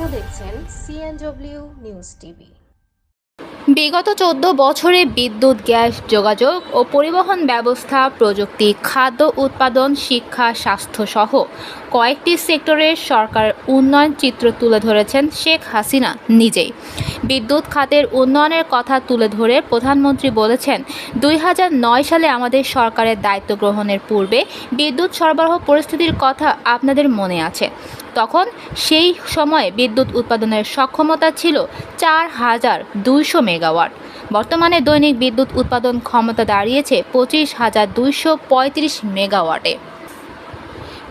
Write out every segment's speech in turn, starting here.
আপনারা দেখছেন CNW news TV বিগত চোদ্দ বছরে বিদ্যুৎ, গ্যাস যোগাযোগ ও পরিবহন ব্যবস্থা, প্রযুক্তি, খাদ্য, উৎপাদন, শিক্ষা স্বাস্থ্য সহ কয়েকটি সেক্টরের সরকারের উন্নয়ন চিত্র তুলে ধরেছেন শেখ হাসিনা নিজেই। বিদ্যুৎ খাতের উন্নয়নের কথা তুলে ধরে প্রধানমন্ত্রী বলেছেন, দুই হাজার নয় সালে আমাদের সরকারের দায়িত্ব গ্রহণের পূর্বে বিদ্যুৎ সরবরাহ পরিস্থিতির কথা আপনাদের মনে আছে। তখন সেই সময়ে বিদ্যুৎ উৎপাদনের সক্ষমতা ছিল চার হাজার দুইশো মেগাওয়াট। বর্তমানে দৈনিক বিদ্যুৎ উৎপাদন ক্ষমতা দাঁড়িয়েছে পঁচিশ হাজার দুইশো পঁয়ত্রিশ মেগাওয়াটে।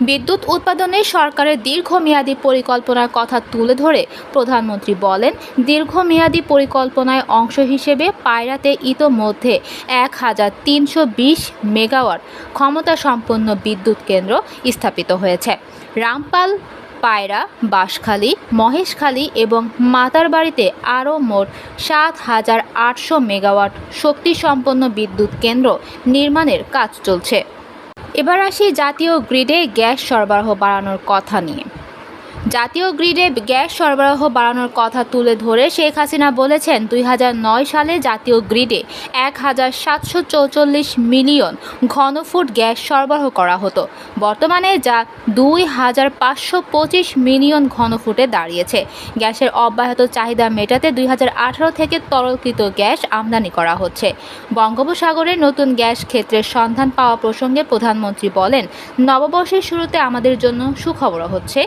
বিদ্যুৎ উৎপাদনে সরকারের দীর্ঘমেয়াদী পরিকল্পনার কথা তুলে ধরে প্রধানমন্ত্রী বলেন, দীর্ঘমেয়াদী পরিকল্পনায় অংশ হিসেবে পায়রাতে ইতোমধ্যে এক হাজার তিনশো বিশ মেগাওয়াট ক্ষমতা সম্পন্ন বিদ্যুৎ কেন্দ্র স্থাপিত হয়েছে। রামপাল, পায়রা, বাঁশখালী, মহেশখালী এবং মাতারবাড়িতে আরও মোট সাত হাজার আটশো মেগাওয়াট শক্তিসম্পন্ন বিদ্যুৎ কেন্দ্র নির্মাণের কাজ চলছে। এবার আসি জাতীয় গ্রিডে গ্যাস সরবরাহ বাড়ানোর কথা নিয়ে। জাতীয় গ্রিডে গ্যাস সরবরাহ বাড়ানোর কথা তুলে ধরে শেখ হাসিনা বলেছেন দুই হাজার নয় সালে জাতীয় গ্রিডে এক হাজার সাতশো চৌচল্লিশ মিলিয়ন ঘনফুট গ্যাস সরবরাহ করা হতো। বর্তমানে যা দুই হাজার পাঁচশো পঁচিশ মিলিয়ন ঘনফুটে দাঁড়িয়েছে। গ্যাসের অব্যাহত চাহিদা মেটাতে দুই হাজার আঠারো থেকে তরলকৃত গ্যাস আমদানি করা হচ্ছে। বঙ্গোপসাগরে নতুন গ্যাস ক্ষেত্রের সন্ধান পাওয়া প্রসঙ্গে প্রধানমন্ত্রী বলেন, নববর্ষের শুরুতে আমাদের জন্য সুখবর হচ্ছে।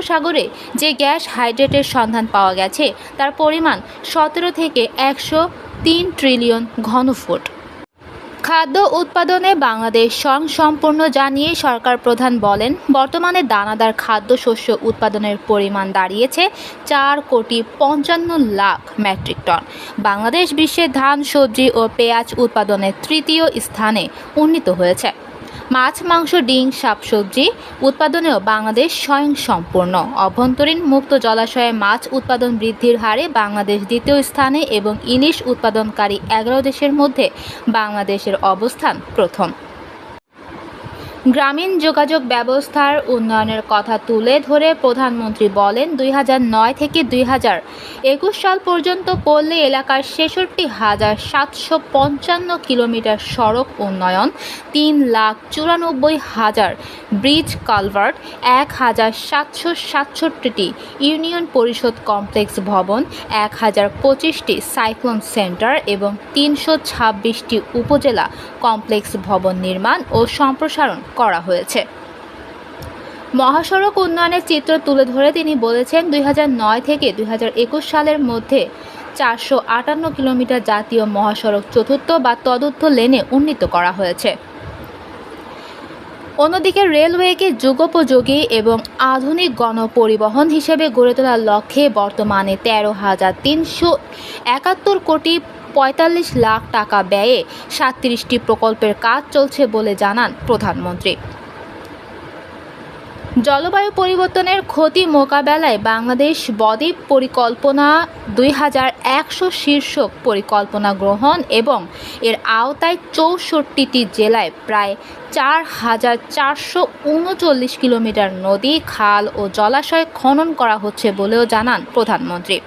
বঙ্গোপসাগরে যে গ্যাস হাইড্রেটের সন্ধান পাওয়া গেছে, তার পরিমাণ সতেরো থেকে একশো তিন ট্রিলিয়ন ঘনফুট। খাদ্য উৎপাদনে বাংলাদেশ স্বয়ংসম্পূর্ণ জানিয়ে সরকার প্রধান বলেন, বর্তমানে দানাদার খাদ্যশস্য উৎপাদনের পরিমাণ দাঁড়িয়েছে চার কোটি পঞ্চান্ন লাখ মেট্রিক টন। বাংলাদেশ বিশ্বে ধান, সবজি ও পেঁয়াজ উৎপাদনে তৃতীয় স্থানে উন্নীত হয়েছে। মাছ, মাংস, ডিম শাকসবজি উৎপাদনেও বাংলাদেশ স্বয়ংসম্পূর্ণ। অভ্যন্তরীণ মুক্ত জলাশয়ে মাছ উৎপাদন বৃদ্ধির হারে বাংলাদেশ দ্বিতীয় স্থানে এবং ইলিশ উৎপাদনকারী এগারো দেশের মধ্যে বাংলাদেশের অবস্থান প্রথম। গ্রামীণ যোগাযোগ ব্যবস্থার উন্নয়নের কথা তুলে ধরে প্রধানমন্ত্রী বলেন, দুই নয় থেকে দুই হাজার একুশ সাল পর্যন্ত পল্লী এলাকার ছেষট্টি হাজার সাতশো পঞ্চান্ন কিলোমিটার সড়ক উন্নয়ন, তিন লাখ চুরানব্বই হাজার ব্রিজ কালভার্ট, এক হাজার সাতশো সাতষট্টিটি ইউনিয়ন পরিষদ কমপ্লেক্স ভবন, এক হাজার পঁচিশটি সাইক্লোন সেন্টার এবং তিনশো ছাব্বিশটি উপজেলা কমপ্লেক্স ভবন নির্মাণ ও সম্প্রসারণ। করা হয়েছে। মহাসড়ক উন্নয়নের চিত্র তুলে ধরে তিনি বলেছেন, দুই হাজার নয় থেকে দু হাজার একুশ সালের মধ্যে চারশো আটান্ন কিলোমিটার জাতীয় মহাসড়ক চতুর্থ বা তদুর্থ লেনে উন্নীত করা হয়েছে। অন্যদিকে রেলওয়েকে যুগোপযোগী এবং আধুনিক গণপরিবহন হিসেবে গড়ে তোলার লক্ষ্যে বর্তমানে তেরো হাজার তিনশো একাত্তর কোটি পঁয়তাল্লিশ লাখ টাকা ব্যয়ে সাতত্রিশটি প্রকল্পের কাজ চলছে বলে জানান প্রধানমন্ত্রী। জলবায়ু পরিবর্তনের ক্ষতি মোকাবেলায় বাংলাদেশ বদ্বীপ পরিকল্পনা দুই হাজার একশো শীর্ষক পরিকল্পনা গ্রহণ এবং এর আওতায় চৌষট্টিটি জেলায় প্রায় চার হাজার চারশো উনচল্লিশ কিলোমিটার নদী, খাল ও জলাশয় খনন করা হচ্ছে বলেও জানান প্রধানমন্ত্রী।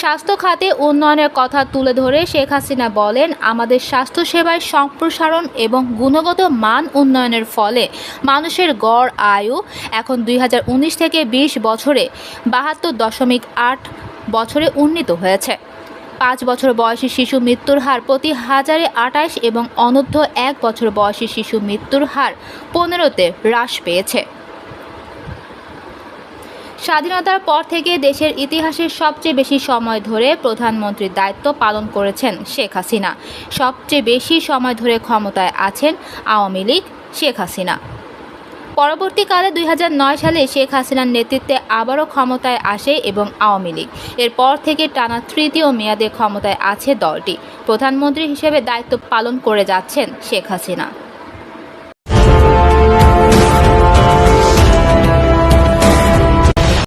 স্বাস্থ্য খাতে উন্নয়নের কথা তুলে ধরে শেখ হাসিনা বলেন, আমাদের স্বাস্থ্যসেবায় সম্প্রসারণ এবং গুণগত মান উন্নয়নের ফলে মানুষের গড় আয়ু এখন দুই হাজার উনিশ থেকে ২০ বছরে বাহাত্তর দশমিক আট বছরে উন্নীত হয়েছে। পাঁচ বছর বয়সী শিশু মৃত্যুর হার প্রতি হাজারে আটাইশ এবং অনূর্ধ্ব এক বছর বয়সী শিশু মৃত্যুর হার পনেরোতে হ্রাস পেয়েছে। স্বাধীনতার পর থেকে দেশের ইতিহাসের সবচেয়ে বেশি সময় ধরে প্রধানমন্ত্রীর দায়িত্ব পালন করেছেন শেখ হাসিনা। সবচেয়ে বেশি সময় ধরে ক্ষমতায় আছেন আওয়ামী লীগ শেখ হাসিনা। পরবর্তীকালে দুই হাজার নয় সালে শেখ হাসিনার নেতৃত্বে আবারও ক্ষমতায় আসে এবং আওয়ামী লীগ। এরপর থেকে টানা তৃতীয় মেয়াদে ক্ষমতায় আছে দলটি। প্রধানমন্ত্রী হিসেবে দায়িত্ব পালন করে যাচ্ছেন শেখ হাসিনা।